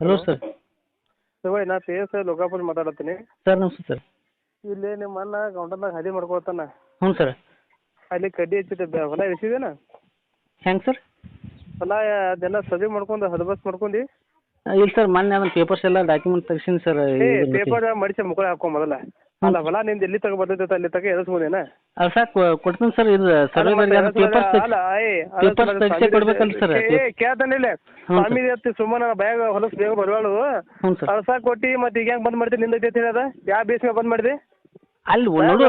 Hello sir. Sir ನಾ P S Lokapura ಮಾತಾಡತ್ತೀನಿ sir ನಮಸ್ತೆ ಸರ್. ಇಲ್ಲಿ ನಿಮ್ಮ ಅಣ್ಣ ಗೌಂಡನ್ದಾಗ ಹದಿ ಮಾಡ್ಕೊಳ್ತಾನ. ಹ್ಞೂ ಸರ್. ಅಲ್ಲಿ ಕಡ್ಡಿ ಹಚ್ಚಿದ್ದೆ ಬೆ- ಹೊಲ ಎಸಿದೇನ ಹೆಂಗೆ ಸರ್? ಹೊಲ ಅದೆಲ್ಲ ಸದಿ ಮಾಡ್ಕೊಂಡು ಹದಬಸ್ ಮಾಡ್ಕೊಂಡು. ಇಲ್ಲ ಸರ್ ಮೊನ್ನೆ ಅದನ್ನ ಪೇಪರ್ಸ್ ಎಲ್ಲ ಡಾಕ್ಯುಮೆಂಟ್ ತೆಗ್ಸೀನಿ ಸರ್ ಏ ಪೇಪರ್ ಮಡಿಸಿ ಮುಕ್ಕಳ ಹಾಕೋ ಮೊದಲ. ಅಲ್ಲ ಹೊಲ ನಿಂದ ಎಲ್ಲಿ ತಗ ಬರ್ತೈತೆ ಅಲ್ಲಿ ತಗ ಎದಸ್ಬೋದೇನ ಅಲ್ಲ ಸರ್ ಕೊಡ್ತೀನಿ ಸರ್ ಇದು ಸರ್ವೆ ಪೇಪರ್ಸ್ ಅಲ್ಲ ಏ papers ತೆಗ್ಸೇ ಕೊಡ್ಬೇಕಲ್ಲ ಸರ್ ಏ ಕೇಳ್ತಾನಿಲ್ಲ ಸ್ವಾಮಿ ಅತ್ತಿ ಸುಮ್ಮನೆ ಬ್ಯಾಗ್ ಹೊಲಸ್ ಬೇಗ ಬರವಾಳು. ಹ್ಞೂ ಸರ್. ಕೊಟ್ಟಿ ಮತ್ತೆ ಈಗ ಹೆಂಗ್ ಬಂದ್ ಮಾಡ್ತೀನಿ ನಿಂದ ಐತಿ ಹೇಳದ ಯಾವ ಬೇಸಿಗೆ ಬಂದ್ ಮಾಡಿದೆ? ಅಲ್ಲಿ ನಡು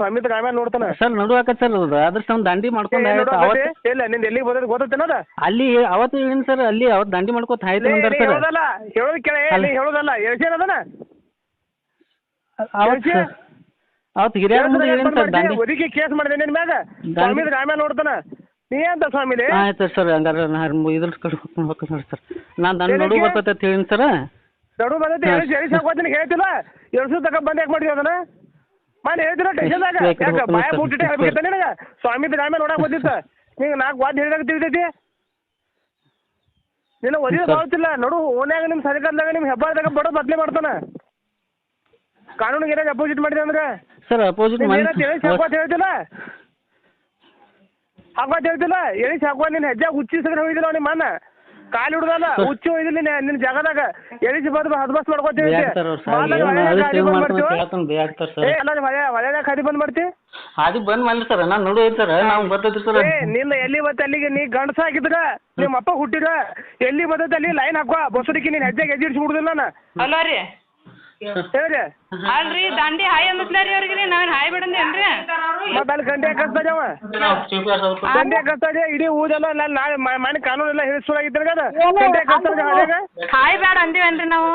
ಸ್ವಾಮಿ ಆಮೇಲೆ ನೋಡ್ತಾನ. ಸರ್ ನಡು ಹಾಕತ್ ಸರ್ ಅದು ಅದ್ರ ದಂಡಿ ಮಾಡ್ಕೊಂಡು ಆಯ್ತು? ಅವತ್ತು? ಇಲ್ಲ ನಿಂದ ಎಲ್ಲಿಗೆ ಗೊತ್ತೇನದ ಅಲ್ಲಿ ಅವತ್ತು ಹೇಳಿನಿ ಸರ್ ಅಲ್ಲಿ ಅವತ್ತು ದಂಡಿ ಮಾಡ್ಕೊತ ಆಯ್ತು ಸರ್. ಹೇಳೋದಲ್ಲ ಹೇಳೋದ್ ಕೇಳ ಅಲ್ಲ. ಹೇಳೋದಲ್ಲ ಎಳ್ಸೇನದನ ಅವತ್ತು ಸರ್ ಅವತ್ತು ಹಿರಿಯರ ಮುಂದೆ ಸರ್ ದಂಡಿ ಒದಗಿ ಕೇಸ್ ಮಾಡಿದೆ ನಿನ್ ಮ್ಯಾಗ? ಸ್ವಾಮಿ ಆಮೇಲೆ ನೋಡ್ತಾನ. ನೀ ಅಂತ ಆಯ್ತು ಸರ್ ಹಂಗಾರೆ ನಾ ಇದ್ರ ಕಡೆ ಹೋಗ್ಕೊಂಡು ಹೋಗ್ತೀನಿ ಸರ್ ನಾನು ದಂಡ ನಡು? ಬರ್ತೈತೆ ಹೇಳಿನಿ ಸರ್. ನಡು ಬಂದೈತಿ ಎರಡು ಸೇರಿ ಹಾಕೋತೀನಿ ಹೇಳ್ತಿಲ್ಲ? ಎಳ್ಸು ತಕ ಬಂದ್ ಯಾಕೆ ಮಾಡಿದ್ವಿ ಅದನ್ನ? ಮನೆ ಹೇಳ್ತಿಲ್ಲ ಟೆನ್ಷನ್ದಾಗ ಯಾಕ ಬಾಯ? ಮುಟ್ಟಿಟ್ಟೆ ಹೇಳ್ಬೇಕಿತ್ತ ನಿನಗ? ಸ್ವಾಮಿ ಆಮೇಲೆ ನೋಡಕ್ ಬಂದಿತ್ತ. ನೀಗ ನಾಲ್ಕು ವಾದ್ ಹೇಳಿದಾಗ ತಿಳಿತೈತಿ? ನಿನ್ನ ಒದಿದ. ಬಾಳ್ತಿಲ್ಲ ನೋಡು ಓನ್ಯಾಗ ನಿಮ್ ಸರ್ಕಾರದಾಗ ನಿಮ್ ಹೆಬ್ಬಾರ್ದಾಗ ಬಡ ಬದ್ಲಿ ಮಾಡ್ತಾನ. ಕಾನೂನಿಗೆ ಏನಾಗ ಅಪೋಸಿಟ್ ಮಾಡಿದೆ ಅಂದ್ರೆ? ಸರ್ ಅಪೋಸಿಟ್ ಹಾಕೋತ್ ಹೇಳ್ತಿಲ್ಲ? ಹಾಕೋತ ಹೇಳ್ತಿಲ್ಲ? ಎಳಿಸಿ ಹಾಕುವ ನಿನ್ ಹೆಜ್ಜೆ ಹುಚ್ಚಿಸಿದ್ರೆ ಹೋಗಿದಿಲ್ಲ ನಿಮ್ಮ ಅಣ್ಣ? ಕಾಲು ಹಿಡ್ದಲ್ಲ ಹುಚ್ಚು ಹುಚ್ಚಿ ಹೋಗಿದಿಲ್ಲ ನಿನ್ನ ಜಾಗದಾಗ ಎಳಿಸಿ ಬಂದು ಹದ್ಬಸ್ ಬಸ್ ಬ್ಯಾಗ್ ಸರ್ ಅವ್ರು ಏನು ಮಾಡ್ಕೊಂಡು ಕೇಳ್ತಾನೆ ಹೊಳೆದಾಗ ಬಂದ್ ಮಾಡ್ತಿ? ಅದು ಬಂದ್ ಮಾಡಿ ಸರ್ ನಾನು ನೋಡು ಐತೆ ಸರ್ ನಾವು ಬರ್ತೈತಿ ಸರ್. ಏ ನಿನ್ನ ಎಲ್ಲಿ ಬತ್ತ ಅಲ್ಲಿಗೆ ನೀ ಗಂಡಸ ಹಾಕಿದ್ರ ನಿಮ್ಮ ಅಪ್ಪ ಹುಟ್ಟಿದ ಎಲ್ಲಿ ಬರ್ತೈತೆ ಅಲ್ಲಿ ಲೈನ್ ಹಾಕೋ ಬಸಡಿಕೆ ನೀನ್ ಹೆಜ್ಜೆಗೆ ಹೆಜ್ಜೆ ಇಡ್ಸಿ ಬಿಡುದಿಲ್ಲ ನಾ ಹಲೋ ರೀ. ಹೇಳ್ರಿ ಅಲ್ರಿ ದಾಂಡಿ ಹಾಯ್ ಅನ್ನತ್ಲ ರೀ ಅವ್ರಿಗೆ ನಾನ್ ನಾವೇನು ಹಾಯ್ ಬಿಡಂದೇನ್ರಿ ಮತ್ತ ಅಲ್ಲಿ ಗಂಟೆ ಹಾಕಸ್ತಾಜ ಅವ. ಗಂಟೆ ಹಾಕಸ್ತಾಜ ಇಡೀ ಊದೆಲ್ಲ ಅಲ್ಲಿ ನಾಳೆ ಮನೆ ಕಾನೂನು ಎಲ್ಲ ಅದ ಗಂಟೆ ಹಳ್ಯಾಗ ಹಾಯ್ ಬೇಡ ಅಂದಿವೇನ್ರಿ ನಾವು?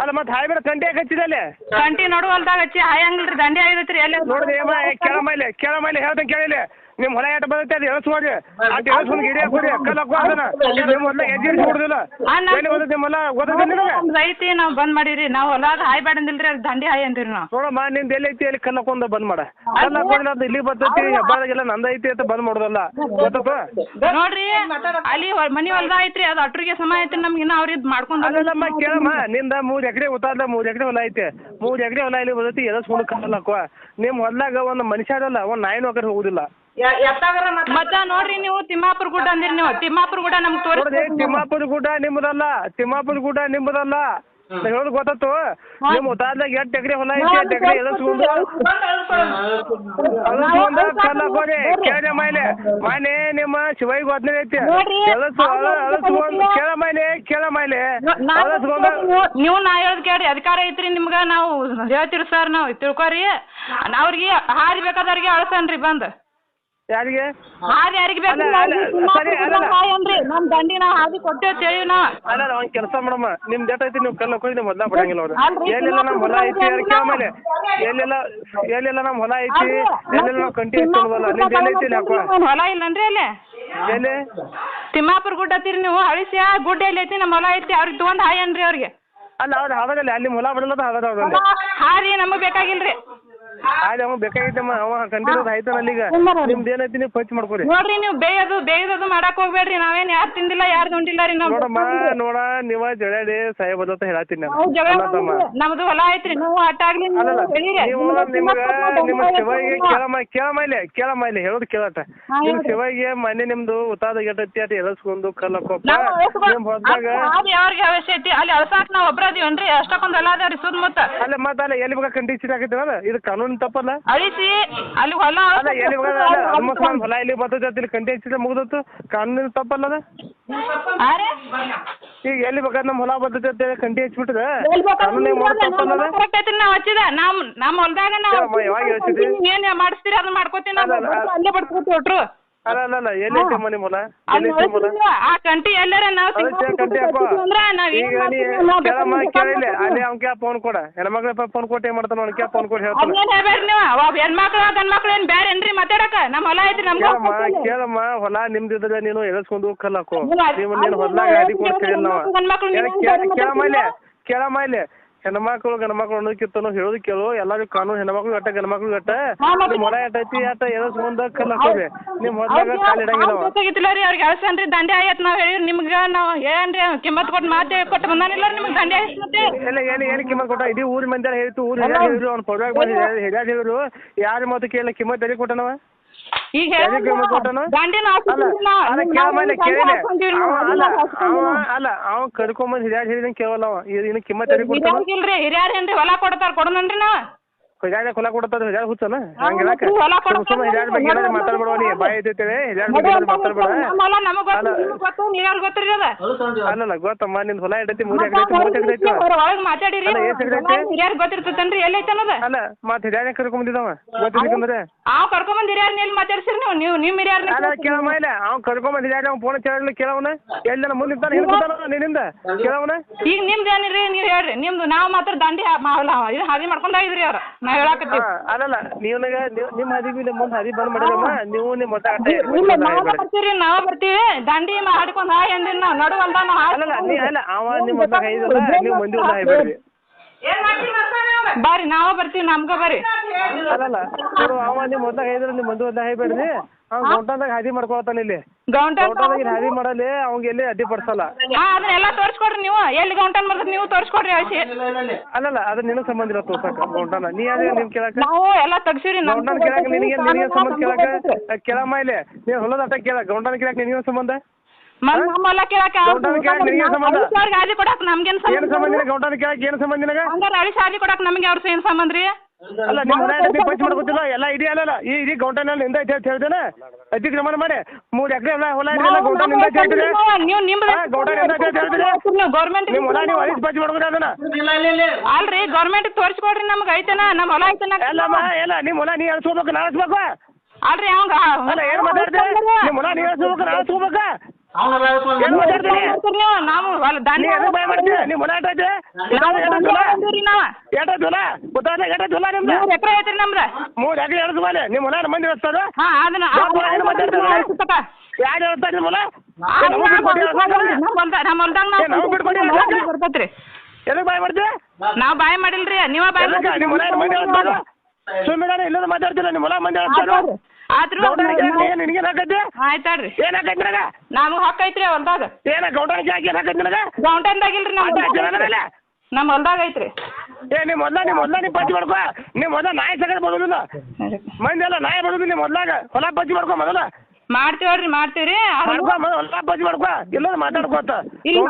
ಅಲ್ಲ ಮತ್ತೆ ಹಾಯ್ ಬೇಡ ಗಂಟೆ ಹಾಕಚ್ಚಿದ ಅಲ್ಲಿ? ಕಂಟಿ ನೋಡು ಹೊಲ್ದಾಗ ಹಚ್ಚಿ ಹಾಯ್ ಹಂಗಿಲ್ರಿ ದಂಡಿ ಹಾಯ್ದತ್ರಿ ಎಲ್ಲಿ ನೋಡ್ರಿ ಕೇಳಮ್ಮ ಕೇಳ ಮೈಲೆ ಕೇಳ ಮೈಲೆ ಹೇಳ್ತೇನೆ ಕೇಳಿಲ್ಲ. ನಿಮ್ ಹೊಲ ಎಟ್ ಬರುತ್ತೆ ಅದು ಎಳಸ್ಕೊಡ್ರಿ ಅಟ್ ಎಳಸ್ಕೊಂಡು ಗಿಡ ಹಾಕೋರಿ ಹಾಕೋ ಅದನ್ನ ಹೊಲ ಬಿಡುದಿಲ್ಲ ಅಣ್ಣ ಎಲ್ಲಿ ನಿಮ್ಮ ಹೊಲ ಗೊತ್ತೈತೆ ನಿನಗೆ ನಮ್ದ್ ಐತಿ ನಾವು ಬಂದ್ ಮಾಡಿರಿ ನಾವ್ ಹೊಲ ಹಾಯ್ ಬೇಡ ಅಂದಿಲ್ರಿ ಅಲ್ಲಿ ದಂಡಿ ಹಾಯ್ ಅಂದಿರಿ ನಾವು. ನೋಡಮ್ಮ ನಿಂದ ಎಲ್ಲಿ ಐತಿ ಅಲ್ಲಿ ಕಲ್ಲು ಹಾಕೊಂಡ ಬಂದ್ ಮಾಡ. ಕಲ್ಲು ಹಾಕೊಂಡ್ರೆ ಅದು ಇಲ್ಲಿ ಬರ್ತೈತಿ ಹಬ್ಬದಾಗೆಲ್ಲ ನಂದ ಐತಿ ಅಂತ ಬಂದ್ ಮಾಡೋದಲ್ಲ. ಗೊತ್ತಪ್ಪ? ನೋಡ್ರಿ ಅಲ್ಲಿ ಹೊಲ್- ಮನಿ ಹೊಲ್ದ ಐತ್ರಿ ಅದು ಅಟ್ರಿಗೆ ಸಮ ಐತ್ರಿ ನಮ್ಗೆ ಇನ್ನ ಅವ್ರಿಗೆ ಮಾಡ್ಕೊಂಡ್ ಅಲ್ಲಮ್ಮ ಕೇಳಮ್ಮ ನಿಂದ ಮೂರ್ ಎಕರೆ ಉತ್ತಾದ ಮೂರ್ ಎಕರೆ ಹೊಲ ಐತಿ. ಮೂರ್ ಎಕರೆ ಹೊಲ ಇಲ್ಲಿ ಬರ್ತೈತಿ ಎದಸ್ಕೊಂಡು ಕಲ್ಲ ಹಾಕುವ? ನಿಮ್ ಹೊಲದಾಗ ಒಂದ್ ಮನುಷ್ಯ ಇರಲ್ಲ ಒಂದ್ ನಾಯಿನೂ ಕಡೆ ಹೋಗುದಿಲ್ಲ. ಮತ್ತ ನೋಡ್ರಿ ನೀವು ತಿಮ್ಮಾಪುರ ಗುಡ್ಡ ಅಂದಿರಿ ನೀವು. ತಿಮ್ಮಾಪುರ ಗುಡ್ಡ ನಮ್ಗೆ ತೋರಿಸಿ ತಿಮ್ಮಾಪುರ ಗುಡ್ಡ ನಿಮ್ಮದಲ್ಲ ತಿಮ್ಮಾಪುರ ಗುಡ್ಡ ನಿಮ್ಮದಲ್ಲ ಹೇಳೋದು ಗೊತ್ತತ್ತು? ನಿಮ್ ಉತ್ತಾದ್ದಾಗ ಎಂಟ್ ಎಕರೆ ಹೊಲ ಐತಿ ಎಂಟು ಎಕರೆ ಎದಸ್ಕೊಂಡು ಅಳಸ್ಕೊಂಡ ಕಲ್ಲ ಹಾಕೋರಿ ಕೇಳ ಮೈಲೆ ಮನೆ. ನಿಮ್ಮ ಶಿವಯ್ ಒದ್ನೆ ಐತಿ. ಅಳಸ್ಕೊಂಡು ಕೇಳ ಮೈಲೆ ಕೇಳ ಮೈಲೆ ಅಳಸ್ಕೊಂಡ ನೀವು ನಾ ಹೇಳದ್ ಕೇಳ್ರಿ. ಅಧಿಕಾರ ಐತ್ರಿ ನಿಮ್ಗ. ನಾವು ಹೇಳ್ತೀರಿ ಸರ್ ನಾವು. ತಿಳ್ಕೊರಿ. ಅವ್ರಿಗೆ ಹಾರಿ ಬೇಕಾದವ್ರಿಗೆ ಅಳಸನ್ರಿ ಬಂದ್. ಯಾರಿಗೆ? ಹಾದಿ ಯಾರಿಗೆ ಬೇಕು? ಅಲ್ಲ, ಅಲ್ಲ, ಸರಿ, ಅಲ್ಲಲ್ಲ. ಅಂದ್ರಿ ನಮ್ ದಂಡಿ ನಾವ್ ಹಾದಿ ಕೊಟ್ಟೇವ್ ತಿಳಿವಿ ನಾ. ಅಲ್ಲ ಅಲ್ಲ, ಒಂದ್ ಕೆಲಸ ಮಾಡಮ್ಮ. ನಿಮ್ ಡೇಟ್ ಐತಿ ನೀವು ಕಲ್ಲ ಹಾಕೊಂಡು ಮೊದ್ಲ ಬಿಡಂಗಿಲ್ಲ ಅವ್ರು. ಅಲ್ರಿ, ಎಲ್ಲೆಲ್ಲ ನಮ್ ಹೊಲ ಐತಿ ತಿಮ್ಮಾಪುರ ಕೇಳ ಮೇಲೆ ಎಲ್ಲೆಲ್ಲ ಎಲ್ಲೆಲ್ಲ ನಮ್ ಹೊಲ ಐತಿ. ಎಲ್ಲೆಲ್ಲ ನಾವು ಕಂಟಿ ಹಚ್ಕೊಂಡಲ್ಲ ನಿಮ್ದು ಎಲ್ಲ ಐತಿ ಇಲ್ಲಿ ಹಾಕುವ ಹೊಲ ಇಲ್ಲನ್ರಿ ಅಲ್ಲಿ? ಎಲ್ಲಿ? ತಿಮ್ಮಾಪುರ ಗುಡ್ಡ ಹತ್ತಿರಿ ನೀವು ಅಳಿಸಿ ಆ ಗುಡ್ಡ ಎಲ್ಲಿ ಐತಿ? ನಮ್ಮ ಹೊಲ ಐತಿ ಅವ್ರಿಗೆ ತಗೊಂಡ್ ಹಾಯ್ ಅನ್ರಿ ಅವ್ರಿಗೆ. ಅಲ್ಲ ಅವ್ರು ಹಾದಾಗಲ್ಲ ಅಲ್ಲಿ ಹೊಲ ಬಿಡಲ್ಲ ಅವ್ರಲ್ಲಿ ಹಾದಿ ನಮಗ್ ಬೇಕಾಗಿಲ್ರಿ. ಆಯ್ತು ಅವ ಬೇಕಾಗಿತ್ತಮ್ಮ ಅವ ಕಂಟಿನ್ಯೂಸ್ ಆಯ್ತಾನ ಅಲ್ಲಿಗ ನಿಮ್ದು ಏನೈತಿ ನೀವು ಪಂಚ್ ಮಾಡ್ಕೊರಿ. ನೋಡ್ರಿ ನೀವು ಬೇಯದು ಬೇಯೋದು ಮಾಡಾಕ ಹೋಗ್ಬೇಡ್ರಿ. ನಾವೇನ್ ಯಾರು ತಿಂದಿಲ್ಲ ಯಾರು ಉಂಡಿಲ್ಲ ರೀ ನಾವು. ನೋಡಮ್ಮ ನೋಡ ನೀವ ಜಳಡಿ ಸಾಹೇಬ್ ಅಂತ ಹೇಳತ್ತೀನಿ ನಾನು. ನಾವು ಜಗಳ ಅಲ್ಲ ನಮ್ದು ಹೊಲ ಐತ್ರಿ. ನೀವು ಆಟ ನೀವು ಅಲ್ಲಲ್ಲ ಬೆಳೀರಿ. ನೀವು ನಿಮ್ಗೆ ನಿಮ್ಗ ತಿಮ್ಮಕ್ಕ ನಿಮ್ಮ ಶಿವಗೆ ಕೇಳಮ್ಮ ಇಲ್ಲಿ ಕೇಳಮ್ಮ ಇಲ್ಲಿ ಹೇಳೋದು ಕೇಳಟ. ಹಾ, ನಿಮ್ ಹೇಳ್ರಿ. ಶಿವಗೆ ಮನೆ ನಿಮ್ದು ಉತ್ತಾದ ಗೆಟ್ಟತಿ ಅಟ್ ಎಳಸ್ಕೊಂಡು ಕಲ್ಲಕ್ಕೊಪ್ಪ. ನಾವು ಎಸ್ಕೊ- ನಿಮ್ ಹೊಲ್ದಾಗ ಅದು ಯಾವ್ರಿಗೆ ಅವಶ್ಯ ಐತಿ? ಅಲ್ಲಿ ಅಳ್ಸಾಕ್ ನಾವ್ ಒಬ್ರ ಅದೀವನ್ರಿ ಅಷ್ಟಕ್ಕೊಂದ್ ಹೊಲ ಅದಾವ್ರಿ ಸುತ್ತಮುತ್ತ. ಅಲ್ಲ ಮತ್ತೆ ಅಲ್ಲ ಎಲ್ಲಿ ಬೇಕಾ ಕಂಟಿ ಆಗೈತಿ ಇದು ಕಾನೂನು ತಪ್ಪಲ್ಲ? ಅಳಿಸಿ ಅಲ್ಲಿ ಹೊಲ ಅಲ್ಲ ಎಲ್ಲಿ ಹೋಗದ ಆಲ್ಮೋಸ್ಟ್ ನಾನು ಹೊಲ ಎಲ್ಲಿ ಬರ್ತೈತೆ ಕಂಟಿ ಹಚ್ಚಿದ್ರೆ ಮುಗ್ದತ್ತು ಕಾನೂನು ತಪ್ಪಲ್ಲ ಅದ? ರೀ? ಈಗ ಎಲ್ಲಿ ಬೇಕಾದ್ರೆ ನಮ್ಮ ಹೊಲ ಬರ್ತೈತೆ ಅಂತ ಹೇಳಿ ಕಂಟಿ ಹಚ್ಬಿಟ್ರೆ ಎಲ್ಲಿ ಬೇಕಾದ್ರೂ ನೀವು ಮಾಡೋದು ನಮ್ಮ ತಪ್ಪಲ್ಲ ಹೊಲ ಅದ? correct ಐತ್ರಿ ನಾವ್ ಹಚ್ಚಿದ. ನಮ್ ನಮ್ ಹೊಲ್ದಾಗ ನಾವು ಯಾವಾಗ- ನೀವ್ ಏನ್ ಮಾಡಿಸ್ತೀರಿ? ಅದನ್ನ ಮಾಡ್ಕೋತೀನಿ. ನಾವು. ಅಲ್ಲೇ ಬಡ್ಸ್ಕೊತೀವಿ ಒಟ್ರು. ಅಲ್ಲ ಅಲ್ಲ ಅಲ್ಲ ಎಲ್ಲಿ ಐತೆ ಎಲ್ಲಿ ಐತೆ ಆ ಕಂಟಿ ಎಲ್ಲಾರ ನಾವು ಅದೇ ಚೇರ್ ಕಂಟಿ ಹಾಕೋ. ಅಂದ್ರ ನಾವ್ ಏನ್ ಈಗ ನೀ ಕೇಳಮ್ಮ ಕೇಳಿ ಕೇಳಿಲ್ಲ ಬೇಕಾದ್ರೆ ಅಲ್ಲಿ ಅವ್ನ ಫೋನ್ ಕೊಡ. ಹೆಣ್ಮಕ್ಳ ಫೋನ್ ಕೊಟ್ಟು ಏನ್ ಮಾಡ್ತಾನ ಅವ್ನ ಫೋನ್ ಕೊಟ್ಟು ಹೇಳ್ತಾನ. ಅದ್ನೇನ್ ಹೇಳ್ಬೇಡ್ರಿ ನೀವು? ಅವ್ ಹೆಣ್ಮಕ್ಳು ಗಂಡ್ ಮಕ್ಳು ಏನ್ ಬ್ಯಾರೆ ಏನ್ರಿ ಮಾತಾಡಕ? ನಮ್ಮ ಹೊಲ ಐತ್ರಿ ನಮ್ಗೆ ಕೇಳಮ್ಮ ಕೇಳಮ್ಮ ಹೊಲ ನಿಮ್ದಿದ್ರೆ ನೀನು ಎಳಸ್ಕೊಂಡು ಹೋಗಲ್ಲ ನೀವು. ನೀನು ಕೊಡ್ತೀರಿ ಕೇಳಮ್ಮ ಇಲ್ಲಿ ಕೇಳಮ್ಮ ಇಲ್ಲಿ. ಹೆಣ್ಮಕ್ಳು ಗಂಡ ಮಕ್ಳು ಅನ್ನೋದಕ್ಕಿಂತ ಹೇಳೋದು ಕೇಳು. ಎಲ್ಲಾರು ಕಾನೂನು ಹೆಣ್ಮಕ್ಳು ಗಟ್ಟ ಗಂಡ ಮಕ್ಳು ಗಟ್ಟ ಮೊಳ ಎಟ್ಟೈತಿ ಅಟ್ಟ ಏನೋ ಮುಂದ ಕಲ್ಲ ಹಾಕೋರಿ ನಿಮ್ ಹೊಲ್ದಾಗ ಕಾಲ್ ಇಡಂಗಿಲ್ಲ ಅವ. ಬೇಕಾಗಿತ್ತಿಲ್ಲ ರೀ ಅವ್ರಿಗೆ ದಂಡೆ ಆಯ್ತು ನಾವು ಹೇಳಿ ನಿಮ್ಗ. ನಾವು ಹೇಳನ್ರಿ ಕಿಮ್ಮತ್ ಕೊಟ್ಟು ಮಾತೆ ಕೊಟ್ಟ ಬಂದಾನಿಲ್ಲ ನಿಮ್ಗೆ ದಂಡೆ ಆಯ್ತು ಮತ್ತೆ. ಏನ್ ಏನು ಏನು ಕಿಮ್ಮತ್ ಕೊಟ್ಟ? ಇಡೀ ಊರ್ ಮಂದಿ ಹೇಳ್ತು ಊರ್ ಹೇಳಿದ್ರು ಅವ್ನ ಪೊಡವಾಗ ಬಂದು ಹೇಳಿದ್ರು ಯಾರ ಮಾತು ಕೇಳ ಕಿಮ್ಮತ್ ಎಲ್ಲಿ ಕೊಟ್ಟನವ? ಈಗ ದಂಡಿನ ಅಲ್ಲ ಅವ ಕರ್ಕೊಂಬಂದ್ ಹಿರಿಯರ್ ಹೇಳಿದಂಗೆ ಕೇಳಲ್ಲ ಅವ. ಇನ್ನು ಕಿಮ್ಮತ್ ಎಲ್ಲಿ ಏನ್ರಿ ಹೊಲ ಕೊಡ್ತಾರ ಕೊಡೋಣನ್ರಿ ನಾವು. ಹಿರಿಯರ್ ಕೊಲ ಕೊಡ್ತಾರ ಹಿರಿಯರ್ ಹುಚ್ಚನ? ಹಂಗಿಲ್ಲ ಮತ್ತೆ ಹೊಲ ಕೊಡ್ತಾರ ಸುಮ್ಮ ಬಗ್ಗೆ ಏನಾದ್ರು ಮಾತಾಡ್ಬೇಡ ನೀ ಬಾಯಿ ಐತೈತೇವೆ ಹಿರಿಯರ್ ಬಗ್ಗೆ ಮಾತಾಡ್ಬೇಡ. ಅಲ್ಲಲ್ಲ ಗೊತ್ತಮ್ಮ ನಿನ್ ಹೊಲ ಮೂರ್ ಎಕರೆ ಐತಿ ಮೂರ್ ಎಕರೆ ಐತಿ ಒಳಗ್ ಮಾತಾಡಿರಿ? ಹಿರಿಯರ್ ಗೊತ್ತಿರ್ತೈತೇನ್ರಿ? ಎಲ್ಲಿ ಅಲ್ಲ ಮತ್ ಕರ್ಕೊಂಡ್ ಕರ್ಕೊಂಬಂದಿದ್ದವ ಗೊತ್ತಿದ್ದಕ್ಕಂದ್ರೆ ಅವ್ ಎಲ್ಲಿ ಮಾತಾಡ್ಸಿರಿ ನೀವು ನೀವು ನಿಮ್ ಅಲ್ಲ ಕೇಳಮ್ಮ ಇಲ್ಲ ಅವ್ನ್ ಕರ್ಕೊಂಬಂದ್ ಹಿರಿಯರ್ ಅವ್ನ್ ಫೋನ್ ಕೇಳಲ್ಲ ಕೇಳವನ? ಎಲ್ಲಿ ಜನ ಮುಂದೆ ನಿಂತಾನ ಹಿಂದೆ ನಿನ್ನಿಂದ? ಕೇಳವನ? ಈಗ ನಿಮ್ದು ಏನಿರಿ ನೀವ್ ಹೇಳ್ರಿ ನಿಮ್ದು ನಾವ್ ಮಾತ್ರ ದಂಡಿ ಇದು ಹಾದಿ ಮಾಡ್ಕೊಂಡ್ ಆಗಿದ್ರಿ ಅವ್ರ. ಅಲ್ಲಲ್ಲ ನಿಮ್ಮ ಹದಿ ಬಿ ಮುಂದೆ ಹದಿ ಬಂದ್ ಮಾಡಿದಮ್ಮ ನೀವು ನಿಮ್ಮ ಮತ ಅಟ್ಟೆ ಇಲ್ಲ ನಾವ್ ಬರ್ತೀವಿ ನಾವ್ ಬರ್ತೀವಿ. ದಂಡಿ ಆಡ್ಕೊಂಡ್ ಹಾಯ್ ಅಂದಿರಿ ನಾವ್ ನಡು ಹೊಲ್ದಾಗ ಅಲ್ಲಲ್ಲ ನೀ ಅಲ್ಲ ಅವ ನಿಮ್ಮ ನೀವು ಮಂದಿ ಬರ್ರಿ ನಾವ ಬರ್ತೀವಿ ನಮ್ಗ ಬರ್ರಿ. ಅಲ್ಲಲ್ಲ ಅವ ನಿಮ್ಮ ಮೊತ್ತ ನಿಮ್ಮ ಮಂದಿ ಅವ್ನ್ ಗೌಂಟದಾಗ ಹಾದಿ ಮಾಡ್ಕೊಳತಾನ ಇಲ್ಲಿ. ಗೌಂಟನ್ ಗೌಂಟದಾಗ ಹಾದಿ ಮಾಡಲಿ ಅವ್ಗೆ ಎಲ್ಲಿ ಅಡ್ಡಿ ಪಡಿಸಲ್ಲ. ಹಾ ಅದನ್ನೆಲ್ಲ ತೋರ್ಸ್ಕೊಡ್ರಿ ನೀವು. ಎಲ್ಲಿ ಗೌಂಟನ್ ಬರ್ತದೆ ನೀವು ತೋರ್ಸ್ಕೊಡ್ರಿ ಅಳಿಸಿ ಅಲ್ಲಲ್ಲ ಅದು ನಿನಗ್ ಸಂಬಂಧ ಇಲ್ಲ ತೋರ್ಸಕ ಗೌಂಟನ ನೀ ಯಾವ್ದು ನಿಮ್ ಕೇಳಕ. ನಾವು ಎಲ್ಲ ತೆಗ್ಸಿರಿ ನಮ್ ಗೌಂಡನ್ ಕೇಳಕ ನಿನಗೆ ನಿನಗೆ ಸಂಬಂಧ ಕೇಳಕ? ಕೇಳಮ್ಮ ಇಲ್ಲಿ. ನೀ ಹೊಲದ ಅಟ್ಟ ಕೇಳ ಗೌಂಡನ್ ಕೇಳಕ ನಿನಗೆ ಸಂಬಂಧ? ಮತ್ತ್ ನಮ್ಮ ಹೊಲ ಕೇಳಾಕ ಗೌಂಟನ್ ಅವ್ರಿಗೆ ಹಾದಿ ಕೊಡಾಕ ನಮ್ಗೇನ್ ಸಂಬಂಧ ಗೌಂಡನ್ ಕೇಳಕ ಏನು ಸಂಬಂಧ ನಿನಗ? ಹಂಗಾರ ಅಳಿಸಿ ಹಾದಿ ಕೊಡಾಕ ನಮ್ಗೆ ಅವ್ರ ಏನ್ ಸಂಬಂಧ ರೀ? ಅಲ್ಲ ನಿಮ್ಮ ಹೊಲ ಎಟ್ಟ ಪಂಚ್ ಮಾಡ್ಕೊತಿಲ್ಲ ಎಲ್ಲ ಇದೆಯಲ್ಲ ಈ ಇಡೀ ಗೌಂಟನಲ್ಲಿ ನಿಂದ ಐತೆ ಅಂತ ಐತಿ ಅತಿಕ್ರಮಣ ಮಾಡಿ. ಮೂರ್ ಎಕರೆ ಎಲ್ಲ ಹೊಲ ಇದೆಲ್ಲ ಗೌಂಟನ್ನಿಂದ ಐತೆ ಹೇಳ್ತೀರಿ ನೀವು ನಿಮ್ದು ನಿಂದ ಐತೆ ಗೌರ್ಮೆಂಟ್ ನಿಮ್ಮ ಹೊಲ ನೀವು ಅಳಿಸಿ ಪಂಚ್ ಮಾಡ್ಕೊರಿ ಅದನ್ನ. ಅಲ್ರಿ ಗೌರ್ಮೆಂಟ್ ತೋರಿಸ್ಕೊಡ್ರಿ ನಮ್ಗೆ ಐತೆನ? ನಮ್ಮ ಹೊಲ ಐತೆನ? ಎಲ್ಲಮ್ಮ ಎಲ್ಲ ನಿಮ್ಮ ಹೊಲ ನೀ ಅಳಿಸ್ಕೋಬೇಕು ನಾ ಅಳಿಸ್ಬೇಕು ಅಲ್ರಿ ಅವಂಗ ಅಲ್ಲ ಏನು ಮಾತಾಡ್ತೀರಿ ನಿಮ್ಮ ಹೊಲ ನೀ ಅಳಿಸ್ಕೋಬೇಕು ನಾ ಅಳಿಸ್ಕೋಬೇಕು ಏನು ಮಾತಾಡ್ತೀನಿ ನೀವು? ನಾವು ಹೊಲ ನೀ ದಂಡಿ ಎದಕ್ಕೆ ಭಯ ಮಾಡ್ತೀಯ ಹೊಲ ನಾವು ಎಟ್ಟೈತೆ ಹೊಲ ಬಂದೀವ್ರಿ ನಾವ? ಎಟ್ಟೈತೆ ಹೊಲ ಗೊತ್ತಾಗ ಎಟ್ಟೈತೆ ಹೊಲ ನಿಮ್ದು? ಮೂರ್ ಎಕರೆ ಐತ್ರಿ ನಮ್ದು. ಮೂರು ಎಕರೆ ಎಳ್ದು ಮೇಲೆ ನಿಮ್ಮ ಹೊಲ ಮಂದಿ ಹೇಳ್ತದ ಹಾ ಅದನ್ನ ಏನು ಮಾತಾಡ್ತೀರ? ಯಾರ್ ಹೇಳ್ತಾರೆ ನಿಮ್ಮ ಹೊಲ ಏ, ಬಿಟ್ಕೊಡಿ ಹೇಳ್ತಾರೆ? ನಮ್ಮ ಹೊಲ್ದಾಗ ನಮ್ಮ ಹೊಲ್ದಾಗ ಏ, ನಮಗ್ ಬಿಟ್ಕೊಡಿ ನಾವು ಹೇಳ್ತಾರೆ? ಬರ್ತೈತ್ರಿ ಎದಕ್ಕೆ ಭಯ ಮಾಡ್ತೀಯ ನಾವ್ ಬಾಯ್ ಮಾಡಿಲ್ರಿ ನೀವ ಬಾಯ್ ಎದಕ್ಕೆ? ಹೊಲ ಮಂದಿ ಹೇಳ್ತಾರೆ ಸುಮ್ಮನೆ ಇಲ್ಲದ ಮಾತಾಡ್ತಿಲ್ಲ ನಿಮ್ಮ ಹೊಲ ಮಂದಿ ಹೇಳ್ತಾರೆ ಹಾಕೈತಿ ಹಾಕೈತಿ ನನಗೆ? ನಮಗ್ ಹಕ್ಕ ಐತ್ರಿ ಹೊಲ್ದಾಗ. ಏನ ಗೌಡನಿಗೆ ಜಾಗ ಏನು ನಿನಗ? ನನಗೆ ಗೌಂಟನ್ದಾಗಿಲ್ರಿ ನಮ್ಮ? ನಮ್ಮ ಹೊಲ್ದಾಗ ಐತ್ರಿ. ಏ ನಿಮ್ಮ ಮೊದ್ಲ ನಿಮ್ಮ ಮೊದ್ಲ ನೀವು ಪಂಚ್ ಮಾಡ್ಕೋ. ನಿಮ್ಮ ಹೊಲ ನಾಯಿ ಸಗದ ಬರೋದಿಲ್ಲ. ಮಂದಿ ಎಲ್ಲ ನಾಯಿ ಬರೋದಿಲ್ಲ ನಿಮ್ಮ ಮೊದ್ಲಾಗ ಹೊಲ ಬಜ್ಜಿ ಮಾಡ್ಕೋ ಮೊದಲ. ಮಾಡ್ತೀವ್ರಿ. ಮಾಡ್ತೀವ್ರಿ ಮಾಡ್ಕೋ ಮಾಡ್ಕೋ. ಇಲ್ಲ ಮಾತಾಡ್ಕೋತ ಇಲ್ಲಿ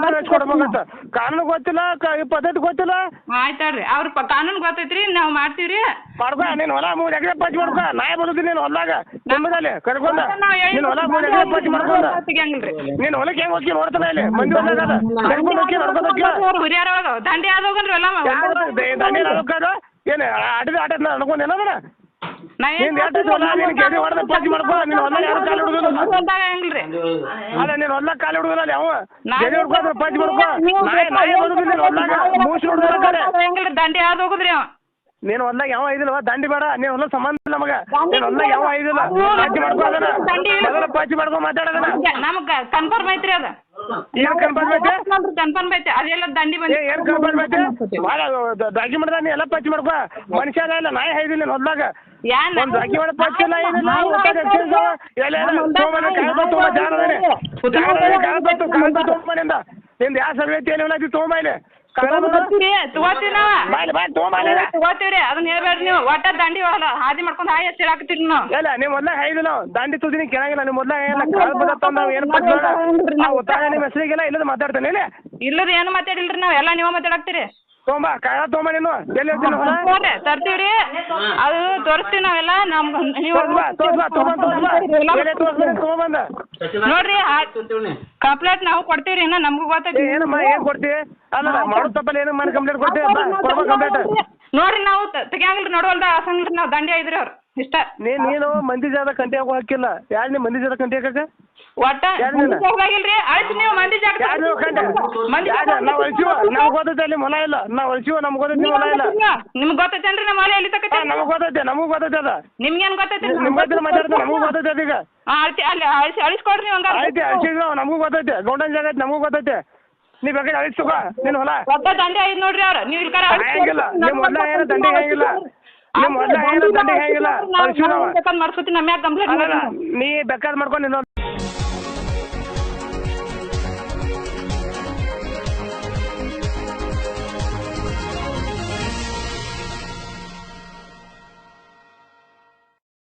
ಕಾನೂನು ಗೊತ್ತಿಲ್ಲ ಕ- ಈ ಪದ್ಧತಿ ಗೊತ್ತಿಲ್ಲ. ಆಯ್ತಾಡ್ರಿ ಅವ್ರ ಪ ಕಾನೂನು ಗೊತ್ತೈತ್ರಿ ನಾವ್ ಮಾಡ್ತೀವ್ರಿ. ಮಾಡ್ಕೋ ನೀನ್ ಹೊಲ ಮೂರ್ ಎಕರೆ ಪಂಚ್ ಮಾಡ್ಕೋ. ನಾಯಿ ಬರೋದಿಲ್ಲ ನೀನು ಹೊಲ್ದಾಗ ನಮ್ಮದಲ್ಲಿ ಕರ್ಕೊಂಡ ನಾವ್ ಹೇಳಿ- ನೀನ್ ಹೊಲ ಮೂರ್ ಎಕರೆ ಪಂಚ್ ಮಾಡ್ಕೊಂಡ. ತೆಗಿಯಂಗಿಲ್ರಿ ನೀನ್ ಹೊಲಕ್ಕೆ ಹೆಂಗ್ ಹೋಗಿ ನೋಡ್ತಾನೆ ಇಲ್ಲಿ? ಮಂದಿ ಹೊಲ್ದಾಗ ಅದ. ಕರ್ಕೊಂಡು ಹೋಗಿ ನೋಡ್ಕೊಂಡು ಹೋಗಿ ಹುರಿಯಾರ ಒಳಗ ದಂಡಿ ಆದ ಹೋಗನ್ರಿ ಎಲ್ಲ ಯಾರು ಏನು ಆಟದ ಆಟ ನಡ್ಕೊಂಡು ಏನೋ ನಾ ಏನ್ ಎಷ್ಟು ಹೊಡೆದ ಪಂಚ್ ಮಾಡ್ಕೋ ನೀನ್ ಹೊಲ ಯಾರು ಕಾಲು ಹಿಡಿದಿಲ್ಲ ಹೊಲ್ದಾಗ ಹೆಂಗಿಲ್ರಿ ಅಲ್ಲ ನೀನ್ ಹೊಲ ಕಾಲು ಹಿಡಿದಿಲ್ಲ ಅವ ನಾಯಿ- ಗೆದೆ ಹೊಡ್ಕೊಂಡ್ರೆ ಪಂಚ್ ಮಾಡ್ಕೋ. ನಾಯಿ ನಾಯಿ ಬರೋದಿಲ್ಲ ನೀನ್ ಹೊಲ್ದಾಗ. ಮೂಸಿ ಹಿಡಿದಿಲ್ಲ ಕಡೆ ಹೆಂಗಿಲ್ರಿ ದಂಡಿ ಯಾವ್ದು ಹೋಗುದ್ರಿ ಅವ? ನೀನ್ ಹೊಲ್ದಾಗ ಯಾವ ಐದಿಲ್ಲ ದಂಡಿ ಬೇಡ. ನೀನ್ ಹೊಲ ಸಂಬಂಧ ಇಲ್ಲ ನಮಗ ನೀನ್ ಹೊಲ್ದಾಗ ಯಾವ ಐದಿಲ್ಲ ಪಾಚಿ ಮಾಡ್ಕೋ ಅದನ್ನ. ಮೊದಲ ಪಂಚ್ ಮಾಡ್ಕೋ ಮಾತಾಡೋದನ್ನ. ನಮಗ್ ಕನ್ಫರ್ಮ್ ಐತ್ರಿ ಅದ. ಏನ್ ಕನ್ಫರ್ಮ್ ಐತೆ ಕನ್ಫರ್ಮ್ ಐತಿ ಅದೆಲ್ಲ ದಂಡಿ ಏ ಬಂದಿ ಏನ್ ಕನ್ಫರ್ಮ್ ಐತೆ ಭಾಳ ಡಾಕ್ಯುಮೆಂಟ್ ನೀ ಎಲ್ಲ ಪಚ್ ಮಾಡ್ಕೋ. ಮನುಷ್ಯ ಇಲ್ಲ ನಾಯಿ ಹೈದಿಲ್ಲ ಒಂದ್ ಡಾಕ್ಯುಮೆಂಟ್ ಪಂಚ್ ಇಲ್ಲ. ಏನಿಲ್ಲ ಅದೇನೆ ಕಾಗದ ತೊಗೊಂಡು ಕಾಗದ ತೊಗೊಂಬನಿಂದ ನಿಂದ ಯಾವ ಸರ್ವೆ ಐತಿ ಏನು ಐತಿ ತೊಗೊಂಬ ಇಲ್ಲಿ? ತಗೋತೀವಿ ನಾವ ಬಾಯ್ ಅದನ್ನ ಹೇಳ್ಬೇಡ್ರಿ ನೀವು. ಒಟ್ಟ ದಂಡಿ ಹೊಲ ಹಾದಿ ಮಾಡ್ಕೊಂಡ್ ಹಾಯ್ ಹಚ್ಚಿ ಹಾಕ್ತೀರಿ ನಾವು. ಇಲ್ಲ ನೀವು ಮೊದ್ಲ ದಂಡಿ ತುದಿನಿ ಕೇಳಂಗಿಲ್ಲ ನೀವು ಮೊದ್ಲ ಏನ ನಾವು ಏನು ನಿಮ್ಮ ಹೆಸರಿಗೆಲ್ಲ ಇಲ್ಲದ ಮಾತಾಡ್ತೇನೆ ಇಲ್ಲ ಇಲ್ಲರಿ ಏನು ಮಾತಾಡಿಲ್ರಿ ನಾವ್? ಎಲ್ಲ ನೀವ ಮಾತಾಡಕ್ತೀರಿ? ತೊಗೊಂಬ ಕಾಯ ತೊಗೊಂಬ ನೀನು? ಎಲ್ಲಿ ಹೇಳ್ತೀನಿ ಹೊಲ ತರ್ತೀವ್ರಿ. ಅದು ತೋರಿಸ್ತೀವಿ ನಾವೆಲ್ಲ ನಮ್ ನೀವು ತೊಗೊಂಬಂದ ನೋಡ್ರಿ ಕಂಪ್ಲೇಂಟ್ ನಾವು ಕೊಡ್ತೀವ್ರಿ ಇನ್ನ ನಮ್ಗೂ ಗೊತ್ತೈತಿ. ಏನಮ್ಮ ಏನ್ ಕೊಡ್ತೀವಿ? ಅಲ್ಲ ಮಾಡೋ ತಪ್ಪಲ್ಲಿ ಏನು ಮಾಡಿ ಕಂಪ್ಲೇಂಟ್ ಕೊಡ್ತೀವಿ ಕಂಪ್ಲೇಂಟ್ ನೋಡ್ರಿ ನಾವು ತೆಗಿಯಂಗಿಲ್ರಿ ನೋಡುವಲ್ದ ಹಾಸಂಗಿಲ್ರಿ ನಾವು ದಂಡೆ ಐದ್ರಿ ಅವ್ರು. ಇಷ್ಟ? ನೀ ನೀನು ಮಂದಿ ಜಾಗ ಕಂಟಿಯಾಗ ಹಾಕಿಲ್ಲ ಯಾರು ನೀ ಮಂದಿ ಜಾಗ ಕಂಟಿ ಹಾಕಕ ಒಟ್ಟ ಮಂದಿ ಯಾರು ನೀವು ಮಂದಿ ನಾವು ಅಳಿಸಿವ. ನಮ್ಗೆ ಗೊತ್ತೈತಿ ಅಲ್ಲಿ ಹೊಲ ಇಲ್ಲ. ನಾವು ಅಳಿಸಿವ ನಮ್ಗೆ ಇಲ್ಲ. ನಮ್ಮ ಮೊಲ ಎಲ್ಲಿ ನಮಗೂ ಗೊತ್ತೈತೆ ಅದ. ನಿಮ್ಗೇನ್ ಗೊತ್ತೈತಿ? ನಿಮ್ಮ ಹತ್ರ ನಮಗೂ ಗೊತ್ತೈತೆ ಈಗ ಆ, ಅಳಿಸಿ ಅಳಿಸ್ಕೊಡ್ರಿ ನೀವು ಐತೆ ನಮಗೂ ಗೌಂಡನ್ ಜಾಗ ನಮಗೂ ಗೊತ್ತೈತೆ. ನೀ ಬೇಕಾದ್ರೆ ಅಳಿಸ್ತುಕ ನಿನ್ನ ಹೊಲ? ದಂಡೆ ಐದ್ ನೋಡ್ರಿ ಅವ್ರ. ನೀವು ಇಲ್ಲಿ ಕರೆ ಹೊಲ ದಂಡೆ ಹಂಗಿಲ್ಲ. ನಮ್ಮ ಹೊಲ್ದಾಗ್ ಏನೂ ನೀ ಬೇಕಾದ್ ಮಾಡ್ಕೊಂಡು ಇನ್ನೊಂದು